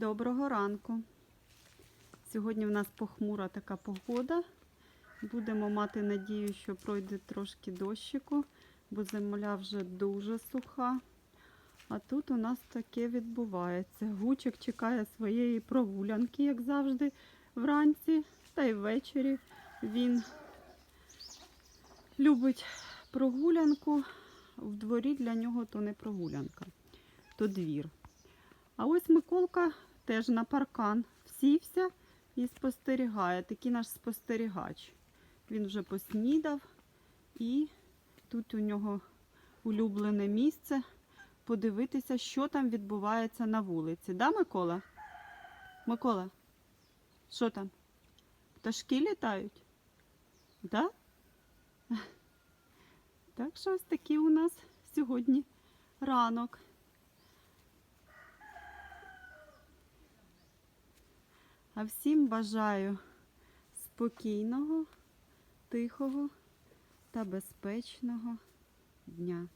Доброго ранку. Сьогодні в нас похмура така погода. Будемо мати надію, що пройде трошки дощику, бо земля вже дуже суха. А тут у нас таке відбувається. Гучик чекає своєї прогулянки, як завжди, вранці та й ввечері. Він любить прогулянку. В дворі для нього то не прогулянка, то двір. А ось Миколка теж на паркан всівся і спостерігає. Такий наш спостерігач. Він вже поснідав і тут у нього улюблене місце подивитися, що там відбувається на вулиці. Да, Микола? Микола, що там? Пташки літають? Да? Так що ось такий у нас сьогодні ранок. А всім бажаю спокійного, тихого та безпечного дня.